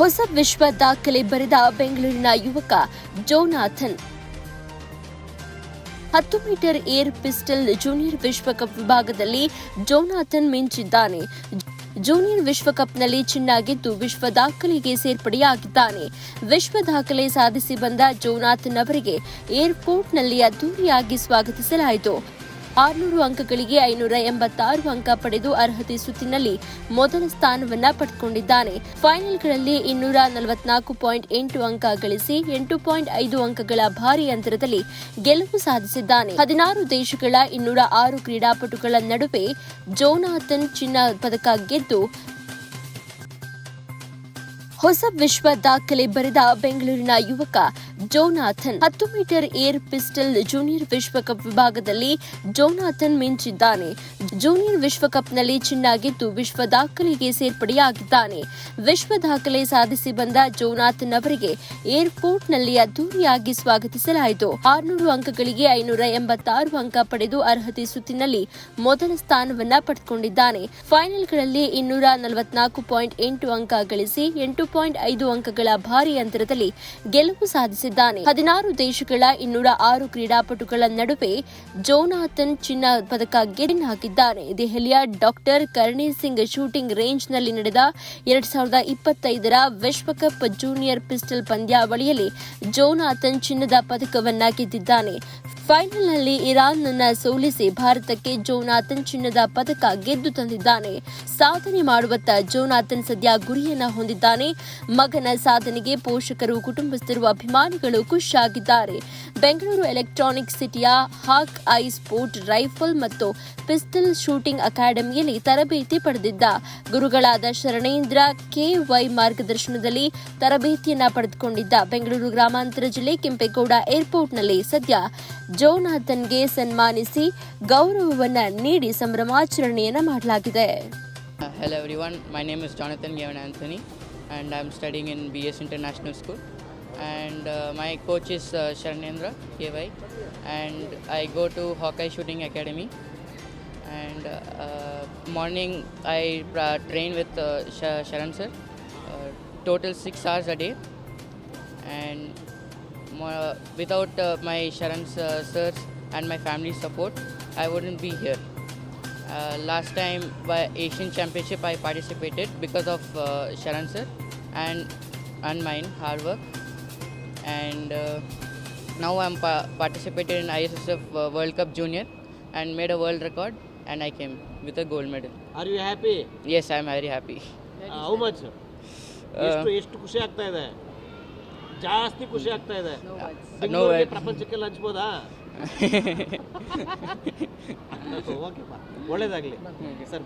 ಹೊಸ ವಿಶ್ವ ದಾಖಲೆ ಬರೆದ ಬೆಂಗಳೂರಿನ ಯುವಕ ಜೋನಾಥನ್. ಹತ್ತು ಮೀಟರ್ ಏರ್ ಪಿಸ್ಟಲ್ ಜೂನಿಯರ್ ವಿಶ್ವಕಪ್ ವಿಭಾಗದಲ್ಲಿ ಜೋನಾಥನ್ ಮಿಂಚಿದ್ದಾನೆ. ಜೂನಿಯರ್ ವಿಶ್ವಕಪ್ನಲ್ಲಿ ಚಿನ್ನ ಗೆದ್ದು ವಿಶ್ವ ದಾಖಲೆಗೆ ಸೇರ್ಪಡೆಯಾಗಿದ್ದಾನೆ. ವಿಶ್ವ ದಾಖಲೆ ಸಾಧಿಸಿ ಬಂದ ಜೋನಾಥನ್ ಅವರಿಗೆ ಏರ್ಪೋರ್ಟ್ನಲ್ಲಿ ಅದ್ದೂರಿಯಾಗಿ ಸ್ವಾಗತಿಸಲಾಯಿತು. ಆರುನೂರು ಅಂಕಗಳಿಗೆ ಐನೂರ ಎಂಬತ್ತಾರು ಅಂಕ ಪಡೆದು ಅರ್ಹತೆ ಸುತ್ತಿನಲ್ಲಿ ಮೊದಲ ಸ್ಥಾನವನ್ನ ಪಡೆದುಕೊಂಡಿದ್ದಾನೆ ಫೈನಲ್ಗಳಲ್ಲಿ ಇನ್ನೂರ ನಲವತ್ನಾಲ್ಕು ಪಾಯಿಂಟ್ ಎಂಟು ಅಂಕ ಗಳಿಸಿ ಎಂಟು ಪಾಯಿಂಟ್ ಐದು ಅಂಕಗಳ ಭಾರಿ ಅಂತರದಲ್ಲಿ ಗೆಲುವು ಸಾಧಿಸಿದ್ದಾನೆ. ಹದಿನಾರು ದೇಶಗಳ ಇನ್ನೂರ ಆರು ಕ್ರೀಡಾಪಟುಗಳ ನಡುವೆ ಜೋನಾಥನ್ ಚಿನ್ನ ಪದಕ ಗೆದ್ದು ಹೊಸ ವಿಶ್ವ ದಾಖಲೆ ಬರೆದ ಬೆಂಗಳೂರಿನ ಯುವಕ ಜೋನಾಥನ್ ಹತ್ತು ಮೀಟರ್ ಏರ್ ಪಿಸ್ಟಲ್ ಜೂನಿಯರ್ ವಿಶ್ವಕಪ್ ವಿಭಾಗದಲ್ಲಿ ಜೋನಾಥನ್ ಮಿಂಚಿದ್ದಾನೆ. ಜೂನಿಯರ್ ವಿಶ್ವಕಪ್ನಲ್ಲಿ ಚಿನ್ನ ಗೆದ್ದು ವಿಶ್ವ ದಾಖಲೆಗೆ ಸೇರ್ಪಡೆಯಾಗಿದ್ದಾನೆ. ವಿಶ್ವ ದಾಖಲೆ ಸಾಧಿಸಿ ಬಂದ ಜೋನಾಥನ್ ಅವರಿಗೆ ಏರ್ಪೋರ್ಟ್ನಲ್ಲಿ ಅದ್ದೂರಿಯಾಗಿ ಸ್ವಾಗತಿಸಲಾಯಿತು. ಆರುನೂರು ಅಂಕಗಳಿಗೆ ಐನೂರ ಎಂಬತ್ತಾರು ಅಂಕ ಪಡೆದು ಅರ್ಹತೆ ಸುತ್ತಿನಲ್ಲಿ ಮೊದಲ ಸ್ಥಾನವನ್ನ ಪಡೆದುಕೊಂಡಿದ್ದಾನೆ. ಫೈನಲ್ಗಳಲ್ಲಿ ಇನ್ನೂರ ನಲವತ್ನಾಲ್ಕು ಪಾಯಿಂಟ್ ಎಂಟು ಅಂಕ ಗಳಿಸಿ ಎಂಟು ಪಾಯಿಂಟ್ ಐದು ಅಂಕಗಳ ಭಾರಿ ಅಂತರದಲ್ಲಿ ಗೆಲುವು ಸಾಧಿಸಿದ್ದಾನೆ ಹದಿನಾರು ದೇಶಗಳ ಇನ್ನೂರ ಆರು ಕ್ರೀಡಾಪಟುಗಳ ನಡುವೆ ಜೋನಾಥನ್ ಚಿನ್ನ ಪದಕ ಗೆದ್ದು ಹಾಕಿದ್ದಾನೆ. ದೆಹಲಿಯ ಡಾಕ್ಟರ್ ಕರ್ಣಿ ಸಿಂಗ್ ಶೂಟಿಂಗ್ ರೇಂಜ್ನಲ್ಲಿ ನಡೆದ ಎರಡ್ ಸಾವಿರದ ಇಪ್ಪತ್ತೈದರ ವಿಶ್ವಕಪ್ ಜೂನಿಯರ್ ಪಿಸ್ಟಲ್ ಪಂದ್ಯಾವಳಿಯಲ್ಲಿ ಜೋನಾಥನ್ ಚಿನ್ನದ ಪದಕವನ್ನ ಗೆದ್ದಿದ್ದಾನೆ. ಫೈನಲ್ನಲ್ಲಿ ಇರಾನ್ನನ್ನ ಸೋಲಿಸಿ ಭಾರತಕ್ಕೆ ಜೋನಾಥನ್ ಚಿನ್ನದ ಪದಕ ಗೆದ್ದು ತಂದಿದ್ದಾನೆ. ಸಾಧನೆ ಮಾಡುವತ್ತ ಜೋನಾಥನ್ ಸದ್ಯ ಗುರಿಯನ್ನ ಹೊಂದಿದ್ದಾನೆ. ಮಗನ ಸಾಧನೆಗೆ ಪೋಷಕರು, ಕುಟುಂಬಸ್ಥರು, ಅಭಿಮಾನಿಗಳು ಖುಷಿಯಾಗಿದ್ದಾರೆ. ಬೆಂಗಳೂರು ಎಲೆಕ್ಟ್ರಾನಿಕ್ ಸಿಟಿಯ ಹಾಕ್ ಐ ಸ್ಪೋರ್ಟ್ ರೈಫಲ್ ಮತ್ತು ಪಿಸ್ತಲ್ ಶೂಟಿಂಗ್ ಅಕಾಡೆಮಿಯಲ್ಲಿ ತರಬೇತಿ ಪಡೆದಿದ್ದ ಗುರುಗಳಾದ ಶರಣೇಂದ್ರ ಕೆ ವೈ ಮಾರ್ಗದರ್ಶನದಲ್ಲಿ ತರಬೇತಿಯನ್ನ ಪಡೆದುಕೊಂಡಿದ್ದ ಬೆಂಗಳೂರು ಗ್ರಾಮಾಂತರ ಜಿಲ್ಲೆ ಕೆಂಪೇಗೌಡ ಏರ್ಪೋರ್ಟ್ನಲ್ಲಿ ಸದ್ಯ ಜೋನಾಥನ್ಗೆ ಸನ್ಮಾನಿಸಿ ಗೌರವವನ್ನ ನೀಡಿ ಸಂಭ್ರಮಾಚರಣೆಯನ್ನ ಮಾಡಲಾಗಿದೆ Uh, Hello everyone, my name is Jonathan Gavin Anthony and I'm studying in BS International School and uh, my coach is uh, Sharanendra KY and I go to Hawkeye Shooting Academy and uh, uh, morning I uh, train with uh, Sh- Sharan sir uh, total 6 hours a day and mo- without uh, my Sharan's uh, sirs and my family support I wouldn't be here uh, last time by Asian Championship I participated because of uh, Sharan sir and and mine hard work and uh, now I'm pa- participated in ISSF uh, World Cup Junior and made a world record and I came with a gold medal. Are you happy Yes, I'm very happy. How much ಎಷ್ಟು ಎಷ್ಟು ಖುಷಿ ಆಗ್ತಾ ಇದೆ ಜಾಸ್ತಿ ಖುಷಿ ಆಗ್ತಾ ಇದೆ. ಪ್ರಪಂಚಕ್ಕೆಲ್ಲ ಹಂಚ್ಬೋದಾ ಓಕೆಪ್ಪ ಒಳ್ಳೇದಾಗಲಿ. ಸರ್